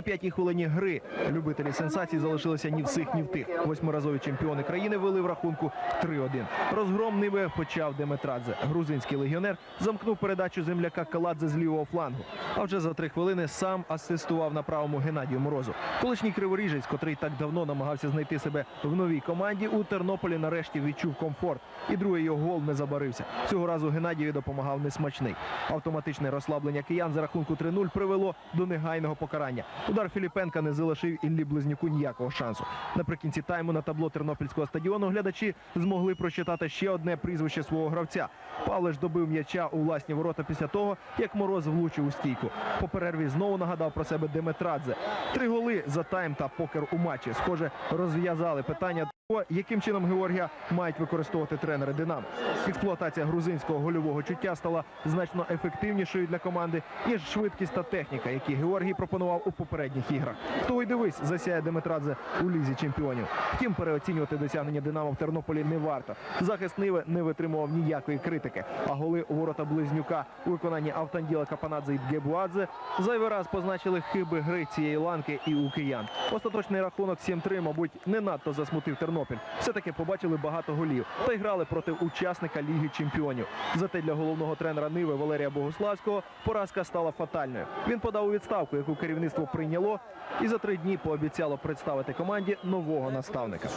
На п'ятій хвилині гри любителі сенсацій залишилися ні в сих, ні в тих. Восьмиразові чемпіони країни вели в рахунку 3-1. Розгром Ниви почав Деметрадзе. Грузинський легіонер замкнув передачу земляка Каладзе з лівого флангу. А вже за три хвилини сам асистував на правому Геннадію Морозу. Колишній криворіжець, котрий так давно намагався знайти себе в новій команді, у Тернополі нарешті відчув комфорт. І другий його гол не забарився. Цього разу Геннадію допомагав несмачний. Автоматичне розслаблення киян за рахунку 3-0 привело до негайного покарання. Удар Філіпенка не залишив Іллі Близнюку ніякого шансу. Наприкінці тайму на табло Тернопільського стадіону глядачі змогли прочитати ще одне прізвище свого гравця. Павлиш добив м'яча у власні ворота після того, як Мороз влучив у стійку. По перерві знову нагадав про себе Деметрадзе. Три голи за тайм та покер у матчі. Схоже, розв'язали питання яким чином Георгія мають використовувати тренери Динамо. Експлуатація грузинського гольового чуття стала значно ефективнішою для команди, ніж швидкість та техніка, які Георгій пропонував у попередніх іграх. Того й дивись, засяє Деметрадзе у лізі чемпіонів. Втім, переоцінювати досягнення Динамо в Тернополі не варто. Захист Ниви не витримував ніякої критики. А голи ворота близнюка у виконанні Автанділа Капанадзе і Гебуадзе зайвий раз позначили хиби гри цієї ланки і у киян. Остаточний рахунок 7-3, мабуть, не надто засмутив Тернопіль. Все-таки побачили багато голів та й грали проти учасника Ліги Чемпіонів. Зате для головного тренера Ниви Валерія Богуславського поразка стала фатальною. Він подав у відставку, яку керівництво прийняло, і за три дні пообіцяло представити команді нового наставника.